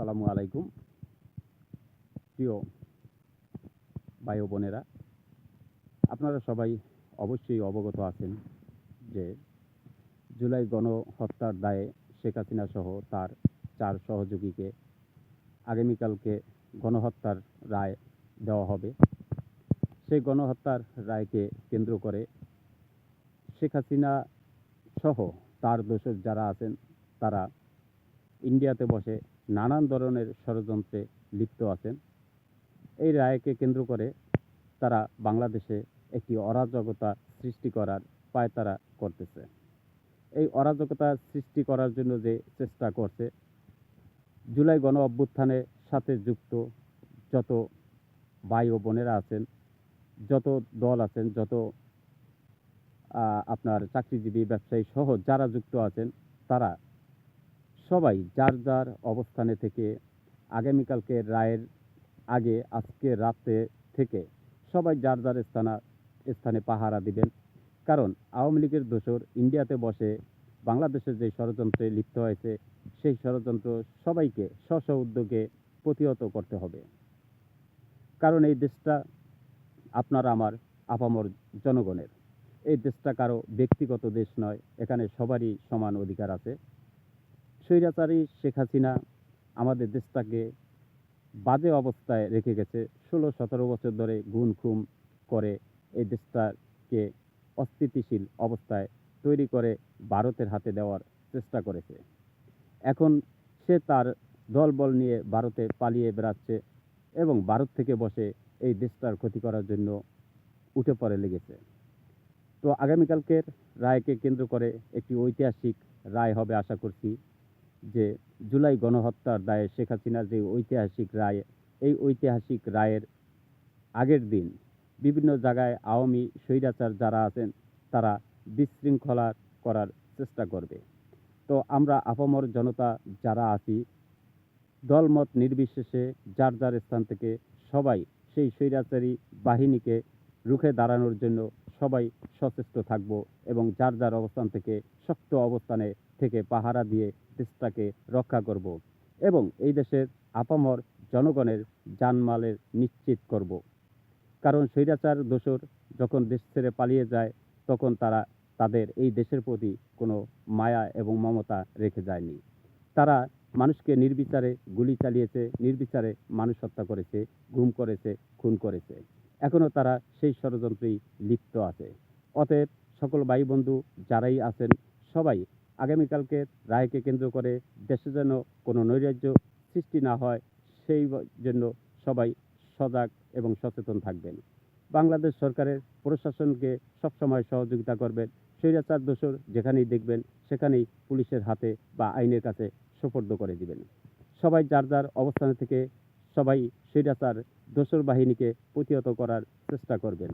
আসসালামু আলাইকুম। প্রিয় ভাই বোনেরা, আপনারা সবাই অবশ্যই অবগত আছেন যে জুলাই গণহত্যার দায়ে শেখ হাসিনা সহ তার চার সহযোগীকে আগামীকালকে গণহত্যার রায় দেওয়া হবে। সেই গণহত্যার রায়কে কেন্দ্র করে শেখ হাসিনা সহ তার দোষর যারা আছেন, তারা ইন্ডিয়াতে বসে নানান ধরনের ষড়যন্ত্রে লিপ্ত আছেন। এই রায়কে কেন্দ্র করে তারা বাংলাদেশে একটি অরাজকতা সৃষ্টি করার পায়তারা করতেছে। এই অরাজকতা সৃষ্টি করার জন্য যে চেষ্টা করছে, জুলাই গণ অভ্যুত্থানের সাথে যুক্ত যত ভাই ও বোনেরা আছেন, যত দল আছেন, যত আপনার চাকরিজীবী, ব্যবসায়ী সহ যারা যুক্ত আছেন, তারা সবাই যার যার অবস্থানে থেকে আগামীকালকে রায়ের আগে আজকে রাতে থেকে সবাই যার যার স্থানা, স্থানে পাহারা দিবেন। কারণ আওয়ামী লীগের দোসর ইন্ডিয়াতে বসে বাংলাদেশের যে ষড়যন্ত্রে লিপ্ত হয়েছে, সেই ষড়যন্ত্র সবাইকে স্ব স্ব উদ্যোগে প্রতিহত করতে হবে। কারণ এই দেশটা আপনার আমার আপামর জনগণের। এই দেশটা কারও ব্যক্তিগত দেশ নয়, এখানে সবারই সমান অধিকার আছে। স্বৈরাচারী শেখ হাসিনা আমাদের দেশটাকে বাজে অবস্থায় রেখে গেছে। ষোলো, সতেরো বছর ধরে গুণ খুম করে এই দেশটাকে অস্থিতিশীল অবস্থায় তৈরি করে ভারতের হাতে দেওয়ার চেষ্টা করেছে। এখন সে তার দলবল নিয়ে ভারতে পালিয়ে বেড়াচ্ছে এবং ভারত থেকে বসে এই দেশটার ক্ষতি করার জন্য উঠে পড়ে লেগেছে। তো আগামীকালকের রায়কে কেন্দ্র করে একটি ঐতিহাসিক রায় হবে আশা করছি। যে জুলাই গণহত্যার দায়ে শেখ হাসিনার যে ঐতিহাসিক রায়, এই ঐতিহাসিক রায়ের আগের দিন বিভিন্ন জায়গায় আওয়ামী স্বৈরাচার যারা আছেন, তারা বিশৃঙ্খলা করার চেষ্টা করবে। তো আমরা আপামর জনতা যারা আছি, দলমত নির্বিশেষে যার যার স্থান থেকে সবাই সেই স্বৈরাচারী বাহিনীকে রুখে দাঁড়ানোর জন্য সবাই সচেষ্ট থাকব এবং যার যার অবস্থান থেকে শক্ত অবস্থানে থেকে পাহারা দিয়ে দেশটাকে রক্ষা করব এবং এই দেশের আপামর জনগণের জানমালের নিশ্চিত করব। কারণ স্বৈরাচার দোষর যখন দেশ ছেড়ে পালিয়ে যায়, তখন তারা তাদের এই দেশের প্রতি কোনো মায়া এবং মমতা রেখে যায়নি। তারা মানুষকে নির্বিচারে গুলি চালিয়েছে, নির্বিচারে মানুষ হত্যা করেছে, গুম করেছে, খুন করেছে। এখনও তারা সেই ষড়যন্ত্রেই লিপ্ত আছে। অতএব সকল ভাই বন্ধু যারাই আছেন, সবাই আগামীকালকে রায়কে কেন্দ্র করে দেশে যেন কোনো নৈরাজ্য সৃষ্টি না হয়, সেই জন্য সবাই সজাগ এবং সচেতন থাকবেন। বাংলাদেশ সরকারের প্রশাসনকে সবসময় সহযোগিতা করবেন। স্বৈরাচার দোষর যেখানেই দেখবেন, সেখানেই পুলিশের হাতে বা আইনের কাছে সোপর্দ করে দিবেন। সবাই যার যার অবস্থানে থেকে সবাই স্বৈরাচার দোসর বাহিনীকে প্রতিহত করার চেষ্টা করবেন।